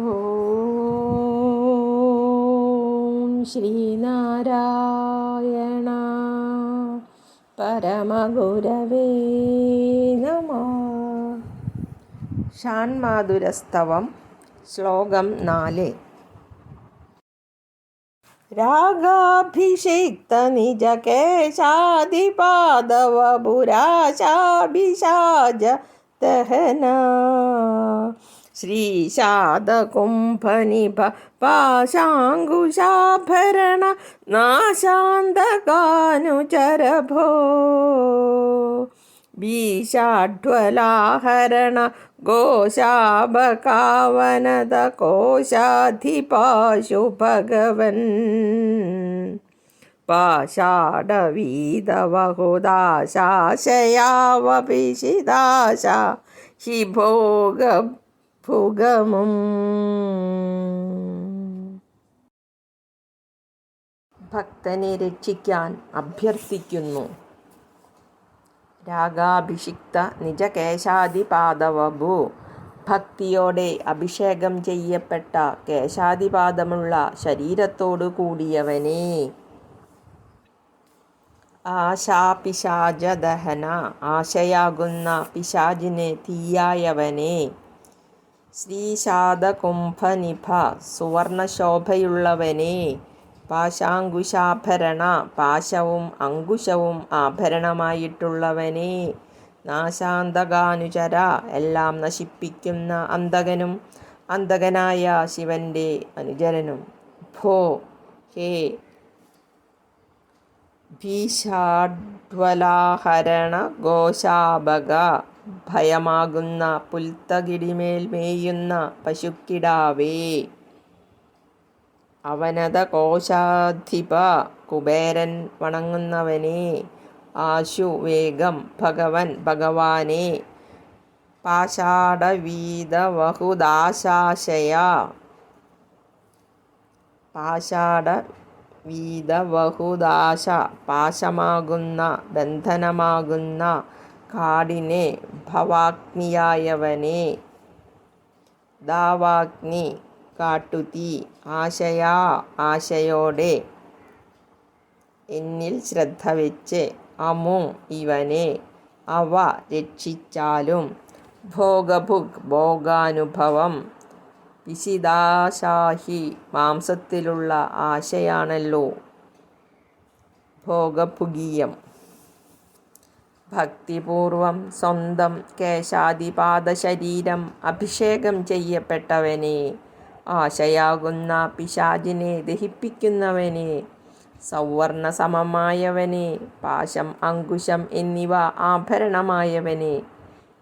ഓം ശ്രീനാരായണ പരമഗുരവേ നമ. ഷാൺമാധുരസ്തവം ശ്ലോകം നാല്. രാഗാഭിഷിക്ത നിജ കേശാദിപാദവ പുരാശാഭിഷാജ ദഹന. ശ്രീശാദകുംഭനിഭ പാശാങ്കുശാഭരണ നാശാന്തകാനുചരഭോ. ഭീഷാഡ്വലാഹരണ ഗോശാപകാവനത കോശാധിപാശു ഭഗവൻ പാഷാഢവീതവഹുദാശാശയാവപിഷിദാശ ഹിഭോഗഭുഗമും ഭക്തനെ രക്ഷിക്കാൻ അഭ്യർത്ഥിക്കുന്നു. രാഗാഭിഷിക്ത നിജകേശാദിപാദവഭു ഭക്തിയോടെ അഭിഷേകം ചെയ്യപ്പെട്ട കേശാദിപാദമുള്ള ശരീരത്തോടു കൂടിയവനെ. ആശാപിശാജദഹന ആശയാകുന്ന പിശാജിനെ തീയായവനെ. ശ്രീശാദകുംഭനിഭ സുവർണശോഭയുള്ളവനെ. പാശാങ്കുശാഭരണ പാശവും അങ്കുശവും ആഭരണമായിട്ടുള്ളവനെ. നാശാന്തകാനുചര എല്ലാം നശിപ്പിക്കുന്ന അന്തകനും അന്തകനായ ശിവന്റെ അനുചരനും. ഭോ ഹേ. ഭീഷാഡ്വലാഹരണ ഘോഷാഭക ഭയമാകുന്ന പുൽത്തകിടിമേൽ മേയുന്ന പശുക്കിടാവേ. അവനത കോശാധിപ കുബേരൻ വണങ്ങുന്നവനെ. ആശു വേഗം ഭഗവൻ ഭഗവാനെ. പാഷാഢവീതവഹുദാശാശയ പാഷാഢ വീതവഹുദാശ പാശമാകുന്ന ബന്ധനമാകുന്ന കാടിനെ ഭവാഗ്നിയായവനെ. ദാവാഗ്നി കാട്ടുതി ആശയാ ആശയോടെ. എന്നിൽ ശ്രദ്ധ വെച്ച് അമു ഇവനെ. അവ രക്ഷിച്ചാലും ഭോഗഭുഗ് ഭോഗാനുഭവം. പിശിദാശാഹി മാംസത്തിലുള്ള ആശയാണല്ലോ ഭോഗഭുഗീയം. ഭക്തിപൂർവം സ്വന്തം കേശാദിപാദ ശരീരം അഭിഷേകം ചെയ്യപ്പെട്ടവനെ ആശയാകുന്ന പിശാചിനെ ദഹിപ്പിക്കുന്നവനെ സൗവർണ സമമായവനെ പാശം അങ്കുശം എന്നിവ ആഭരണമായവനെ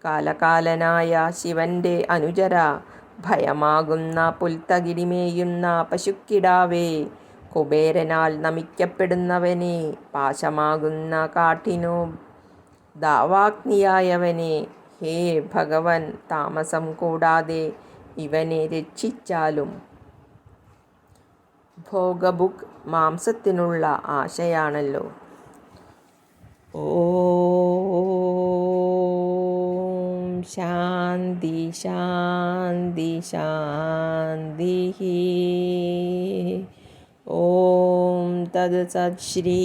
കാലകാലനായ ശിവന്റെ അനുചര ഭയമാകുന്ന പുൽത്തകിടിമേയുന്ന പശുക്കിടാവേ കുബേരനാൽ നമിക്കപ്പെടുന്നവനെ പാശമാകുന്ന കാട്ടിനു ദാവാഗ്നിയായവനെ ഹേ ഭഗവൻ താമസം കൂടാതെ ഇവനെ രക്ഷിച്ചാലും. ഭോഗബുക്ക് മാംസത്തിനുള്ള ആശയാണല്ലോ. ഓ ശാന്തി ശാന്തി ശാന്തി ഓം തത് സത് ശ്രീ